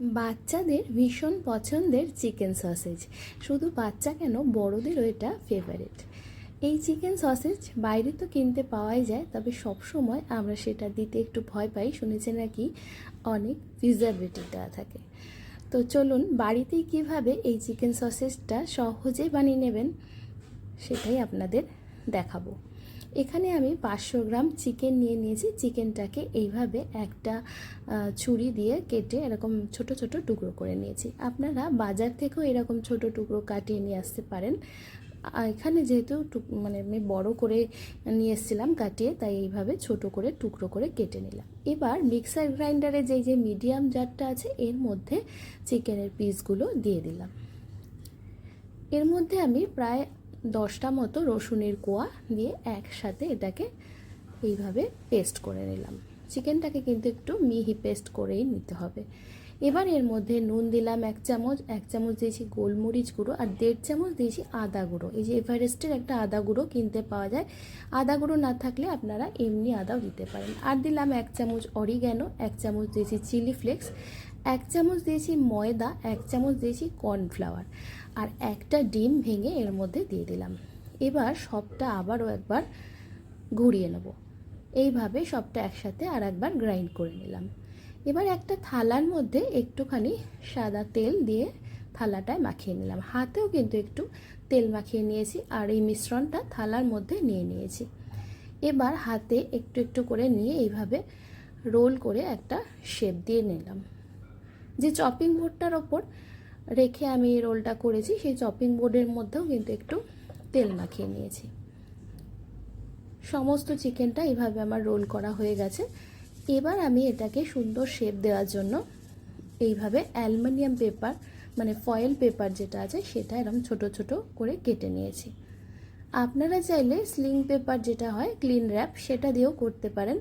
বাচ্চাদের ভীষণ পছন্দের চিকেন সসেজ। শুধু বাচ্চা কেন, বড়দেরও এটা ফেভারিট এই চিকেন সসেজ বাইরে তো কিনতে পাওয়াই যায়, তবে সব সময় আমরা সেটা দিতে একটু ভয় পাই। শুনেছি নাকি? অনেক প্রিজারভেটিভ দেওয়া থাকে। তো চলুন, বাড়িতেই কীভাবে এই চিকেন সসেজটা সহজে বানিয়ে নেবেন, সেটাই আপনাদের দেখাবো। এখানে আমি পাঁচশো গ্রাম চিকেন নিয়ে নিয়েছি। চিকেনটাকে এইভাবে একটা ছুরি দিয়ে কেটে এরকম ছোট ছোট টুকরো করে নিয়েছি। আপনারা বাজার থেকেও এরকম ছোট টুকরো কাটিয়ে নিয়ে আসতে পারেন। এখানে যেহেতু মানে আমি বড় করে নিয়ে এসেছিলাম কাটিয়ে, তাই এইভাবে ছোট করে টুকরো করে কেটে নিলাম। এবার মিক্সার গ্রাইন্ডারে যেই যে মিডিয়াম জারটা আছে, এর মধ্যে চিকেনের পিসগুলো দিয়ে দিলাম। এর মধ্যে আমি প্রায় দশটা মতো রসুনের কোয়া দিয়ে একসাথে এটাকে এইভাবে পেস্ট করে নিলাম। চিকেনটাকে কিন্তু একটু মিহি পেস্ট করেই নিতে হবে। এবার এর মধ্যে নুন দিলাম এক চামচ এক চামচ দিয়েছি গোলমরিচ গুঁড়ো আর দেড় চামচ দিয়েছি আদা গুঁড়ো। এই যে এভারেস্টের একটা আদা গুঁড়ো কিনতে পাওয়া যায়। আদা গুঁড়ো না থাকলে আপনারা এমনি আদাও দিতে পারেন। আর দিলাম এক চামচ অরিগ্যানো, এক চামচ দিয়েছি চিলি ফ্লেক্স এক চামচ দিয়েছি ময়দা, এক চামচ দিয়েছি কর্নফ্লাওয়ার আর একটা ডিম ভেঙে এর মধ্যে দিয়ে দিলাম। এবার সবটা আবারও একবার ঘুরিয়ে নেব। এইভাবে সবটা একসাথে আর একবার গ্রাইন্ড করে নিলাম। এবার একটা থালার মধ্যে একটুখানি সাদা তেল দিয়ে থালাটায় মাখিয়ে নিলাম। হাতেও কিন্তু একটু তেল মাখিয়ে নিয়েছি আর এই মিশ্রণটা থালার মধ্যে নিয়ে নিয়েছি। এবার হাতে একটু একটু করে নিয়ে এইভাবে রোল করে একটা শেপ দিয়ে নিলাম। যে চপিং বোর্ডটার ওপর রেখে আমি এই রোলটা করেছি, সেই চপিং বোর্ডের মধ্যেও কিন্তু একটু তেল মাখিয়ে নিয়েছি। সমস্ত চিকেনটা এইভাবে আমার রোল করা হয়ে গেছে। এবার আমি এটাকে সুন্দর শেপ দেওয়ার জন্য এইভাবে অ্যালুমিনিয়াম পেপার মানে ফয়েল পেপার যেটা আছে, সেটা এরকম ছোট ছোট করে কেটে নিয়েছি। আপনারা চাইলে স্লিং পেপার যেটা হয় ক্লিন র্যাপ সেটা দিয়েও করতে পারেন।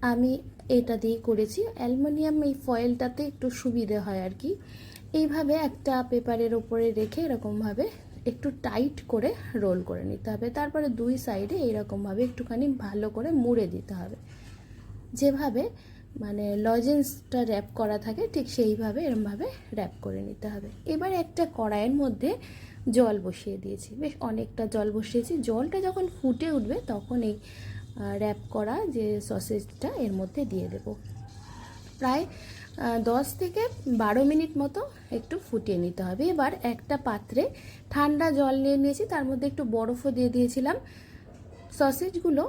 আমি এটা দিয়ে করেছি। অ্যালুমিনিয়াম এই ফয়েলটাতে একটু সুবিধে হয় আর কি। এইভাবে একটা পেপারের ওপরে রেখে এরকমভাবে একটু টাইট করে রোল করে নিতে হবে। তারপরে দুই সাইডে এইরকমভাবে একটুখানি ভালো করে মুড়ে দিতে হবে। যেভাবে মানে লজেন্সটা র্যাপ করা থাকে, ঠিক সেইভাবে এরমভাবে র্যাপ করে নিতে হবে। এবার একটা কড়াইয়ের মধ্যে জল বসিয়ে দিয়েছি। বেশ অনেকটা জল বসিয়েছি। জলটা যখন ফুটে উঠবে তখন এই র্যাপ করা যে সসেজটা এর মধ্যে দিয়ে দেব। প্রায় দশ থেকে বারো মিনিট মতো একটু ফুটিয়ে নিতে হবে। এবার একটা পাত্রে ঠান্ডা জল নিয়ে নিয়েছি, তার মধ্যে একটু বরফও দিয়ে দিয়েছিলাম। সসেজগুলো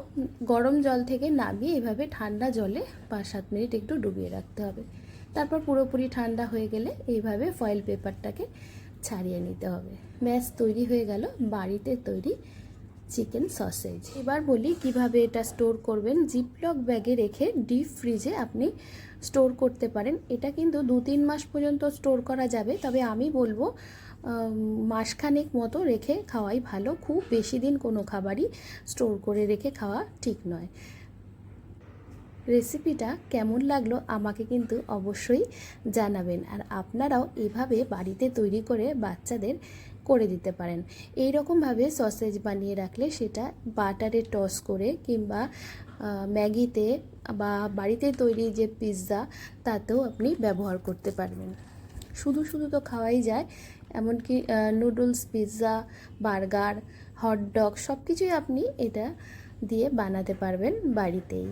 গরম জল থেকে নামিয়ে এভাবে ঠান্ডা জলে পাঁচ সাত মিনিট একটু ডুবিয়ে রাখতে হবে। তারপর পুরোপুরি ঠান্ডা হয়ে গেলে এইভাবে ফয়েল পেপারটাকে ছাড়িয়ে নিতে হবে। ব্যাস, তৈরি হয়ে গেল বাড়িতে তৈরি চিকেন সসেজ। এবার বলি কীভাবে এটা স্টোর করবেন। জিপলক ব্যাগে রেখে ডিপ ফ্রিজে আপনি স্টোর করতে পারেন। এটা কিন্তু দু তিন মাস পর্যন্ত স্টোর করা যাবে। তবে আমি বলব মাসখানেক মতো রেখে খাওয়াই ভালো। খুব বেশি দিন কোনো খাবারই স্টোর করে রেখে খাওয়া ঠিক নয়। রেসিপিটা কেমন লাগল আমাকে কিন্তু অবশ্যই জানাবেন। আর আপনারাও এভাবে বাড়িতে তৈরি করে বাচ্চাদের করে দিতে পারেন। এই রকমভাবে সসেজ বানিয়ে রাখলে সেটা বাটারে টস করে কিংবা ম্যাগিতে বা বাড়িতে তৈরি যে পিৎজা, তাতেও আপনি ব্যবহার করতে পারবেন। শুধু শুধু তো খাওয়াই যায়, এমনকি নুডলস, পিৎজা, বার্গার, হটডগ সব কিছুই আপনি এটা দিয়ে বানাতে পারবেন বাড়িতেই।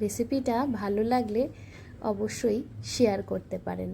রেসিপিটা ভালো লাগলে অবশ্যই শেয়ার করতে পারেন।